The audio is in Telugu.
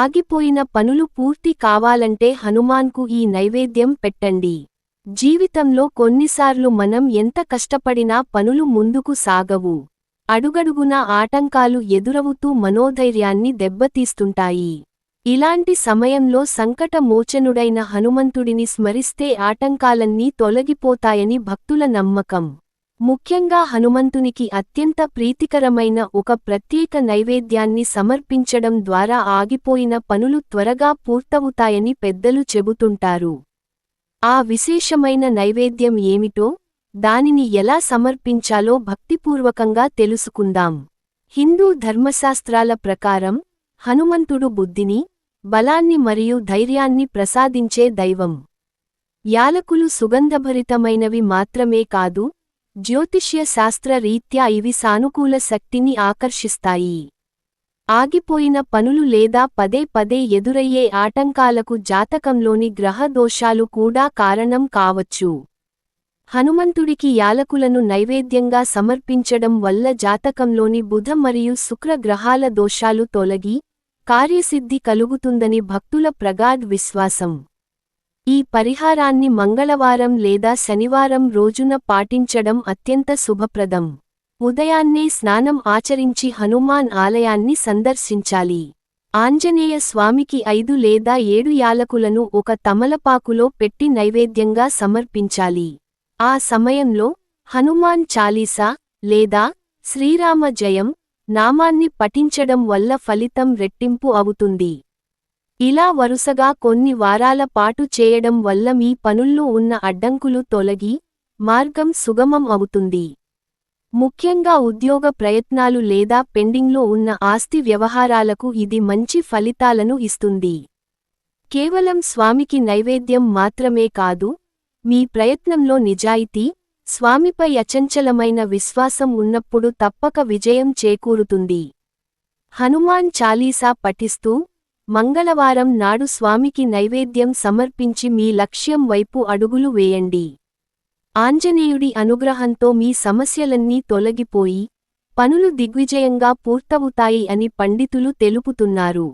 ఆగిపోయిన పనులు పూర్తి కావాలంటే హనుమాన్కు ఈ నైవేద్యం పెట్టండి. జీవితంలో కొన్నిసార్లు మనం ఎంత కష్టపడినా పనులు ముందుకు సాగవు. అడుగడుగున ఆటంకాలు ఎదురవుతూ మనోధైర్యాన్ని దెబ్బతీస్తుంటాయి. ఇలాంటి సమయంలో సంకట మోచనుడైన హనుమంతుడిని స్మరిస్తే ఆటంకాలన్నీ తొలగిపోతాయని భక్తుల నమ్మకం. ముఖ్యంగా హనుమంతునికి అత్యంత ప్రీతికరమైన ఒక ప్రత్యేక నైవేద్యాన్ని సమర్పించడం ద్వారా ఆగిపోయిన పనులు త్వరగా పూర్తవుతాయని పెద్దలు చెబుతుంటారు. ఆ విశేషమైన నైవేద్యం ఏమిటో దానిని ఎలా సమర్పించాలో భక్తిపూర్వకంగా తెలుసుకుందాం. హిందూ ధర్మశాస్త్రాల ప్రకారం హనుమంతుడు బుద్ధిని బలాన్ని మరియు ధైర్యాన్ని ప్రసాదించే దైవం. యాలకులు సుగంధభరితమైనవి మాత్రమే కాదు జ్యోతిష్య శాస్త్ర రీత్యా ఇవి సానుకూల శక్తిని ఆకర్షిస్తాయి. ఆగిపోయిన పనులు లేదా పదే పదే ఎదురయ్యే ఆటంకాలకు జాతకంలోని గ్రహ దోషాలు కూడా కారణం కావచ్చు. హనుమంతుడికి యాలకులను నైవేద్యంగా సమర్పించడం వల్ల జాతకంలోని బుధ మరియు శుక్ర గ్రహాల దోషాలు తొలగి కార్యసిద్ధి కలుగుతుందని భక్తుల ప్రగాఢ్ విశ్వాసం. ఈ పరిహారాన్ని మంగళవారం లేదా శనివారం రోజున పాటించడం అత్యంత శుభప్రదం. ఉదయాన్నే స్నానం ఆచరించి హనుమాన్ ఆలయాన్ని సందర్శించాలి. ఆంజనేయ స్వామికి ఐదు లేదా ఏడు యాలకులను ఒక తమలపాకులో పెట్టి నైవేద్యంగా సమర్పించాలి. ఆ సమయంలో హనుమాన్ చాలీసా లేదా శ్రీరామ జయం నామాన్ని పఠించడం వల్ల ఫలితం రెట్టింపు అవుతుంది. ఇలా వరుసగా కొన్ని వారాల పాటు చేయడం వల్ల మీ పనుల్లో ఉన్న అడ్డంకులు తొలగి మార్గం సుగమం అవుతుంది. ముఖ్యంగా ఉద్యోగ ప్రయత్నాలు లేదా పెండింగ్లో ఉన్న ఆస్తి వ్యవహారాలకు ఇది మంచి ఫలితాలను ఇస్తుంది. కేవలం స్వామికి నైవేద్యం మాత్రమే కాదు మీ ప్రయత్నంలో నిజాయితీ స్వామిపై అచంచలమైన విశ్వాసం ఉన్నప్పుడు తప్పక విజయం చేకూరుతుంది. హనుమాన్ చాలీసా పఠిస్తూ మంగళవారం నాడు స్వామికి నైవేద్యం సమర్పించి మీ లక్ష్యం వైపు అడుగులు వేయండి. ఆంజనేయుడి అనుగ్రహంతో మీ సమస్యలన్నీ తొలగిపోయి పనులు దిగ్విజయంగా పూర్తవుతాయి అని పండితులు తెలుపుతున్నారు.